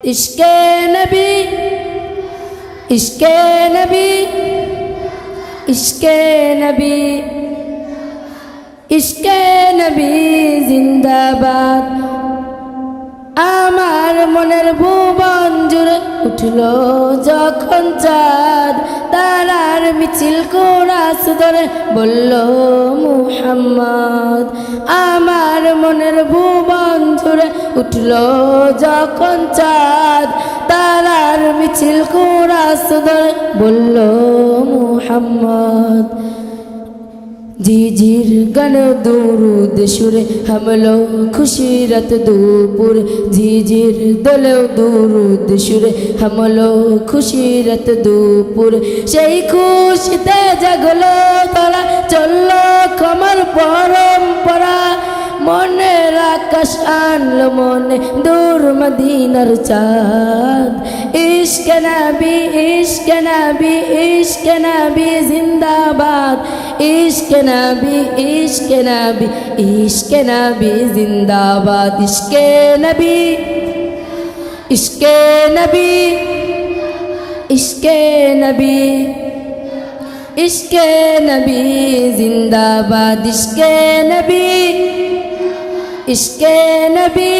ইশকে নবী ইশকে নবী ইশকে নবী ইশকে নবী জিন্দাবাদ। আমার মনের ভুবন জুড়ে উঠল যখন চাঁদ, তারার মিছিল কোরাস ধরে বলল, মুহাম্মদ, আমার মনের ভুবন জুড়ে উঠল যখন চাঁদ, তারার মিছিল কোরাস ধরে বলল, মুহাম্মদ ঝিঝির গান দুরুদ সুরে হামলো খুশি রাত দুপুর। ঝিঝির দলেও দুরুদ সুরে হামলো খুশি রাত দুপুর। সেই খুশিতে জাগলো তারা চলল কমর পরম্পরা। মনের আকাশ আনলো মনে দূর মদিনার চাঁদ ইশক নবী ইশক নবী ইশক নবী জিন্দাবাদ ইশক নবী ইশক নবী ইশক নবী জিন্দাবাদ ইশক নবী ইশক নবী ইশক নবী ইশক নবী জিন্দাবাদ ইশক নবী ইশকে নবী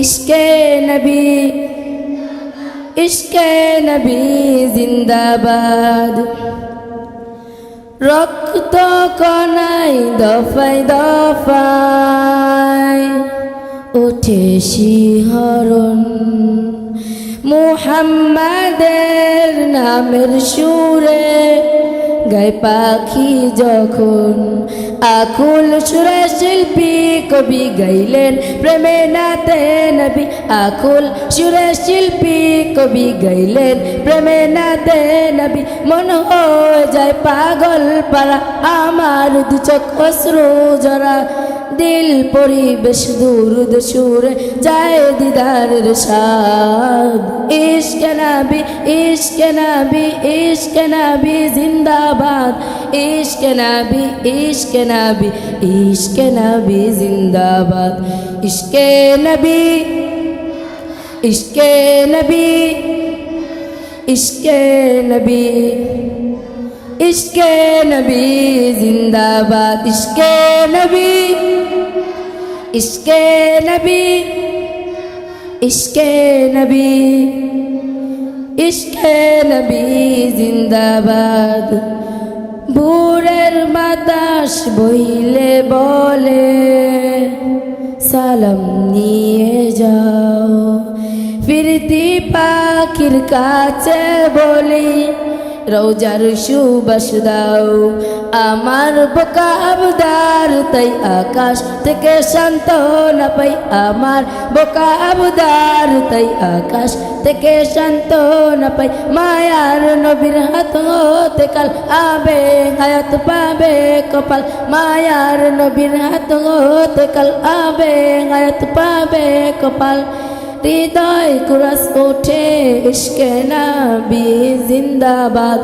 ইশকে নবী ইশকে নবী জিন্দাবাদ। রক্ত কনাই দফাই দফায় উঠে শিহরণ। মুহাম্মাদের নামের সুরে গায় পাখি যখন আকুল সুরে শিল্পী কবি গাইলেন প্রেমে নাতে নবী। আকুল সুরে শিল্পী কবি গাইলেন প্রেমে নাতে নবী। মন হয়ে যায় পাগল পারা আমার দু চোখ অশ্রু জরা দিল পরিবেশ দুরুদ সুরে, যায় দিদারের সাদ ইশক নবী ইশক নবী ইশক নবী, জিন্দাবাদ। ইশক নবী ইশক নবী ইশক নবী, জিন্দাবাদ। ইশক নবী ইশক নবী ইশক নবী। ইশক নবী জিন্দাবাদ, ইশক নবী। ইশক নবী ইশক নবী। ইশক নবী জিন্দাবাদ। ভোরের বাতাস বইলে বলে, সালাম নিয়ে যাও। ফিরতি পাখির কাছে বলি রোজার সুবাস দাও আমার বোকা আবদার, তাই আকাশ থেকে শান্ত না পাই। আমার বোকা আবদার, তাই আকাশ থেকে শান্ত না পাই। মায়ার নবীর হাত হতে কাল আবে, হায়াত পাবে কপাল। মায়ার নবীর হাত হতে কাল আবে, হায়াত পাবে কপাল। হৃদয় কুরস ওঠে, ইশকে নবী জিন্দাবাদ।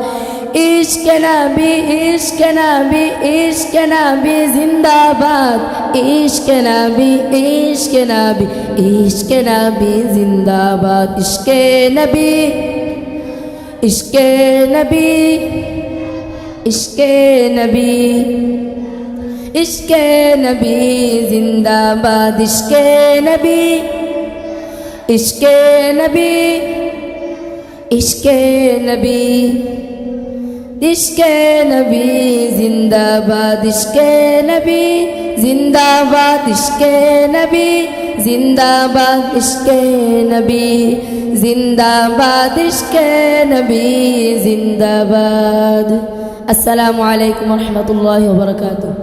ইশকে নবী ইশকে নবী ইশকে নবী জিন্দাবাদ। ইশকে নবী ইশকে নবী ইশকে নবী জিন্দাবাদ। ইশকে নবী ইশকে নবী ইশকে নবী ইশকে নবী জিন্দাবাদ। ইশকে নবী ইশকে নবী ইশকে নবী ইশকে নবী জিন্দাবাদ, ইশকে নবী জিন্দাবাদ, ইশকে নবী জিন্দাবাদ, ইশকে নবী জিন্দাবাদ, ইশকে নবী জিন্দাবাদ। আসসালামু আলাইকুম রহমতুল্লাহ বরকাতুহ।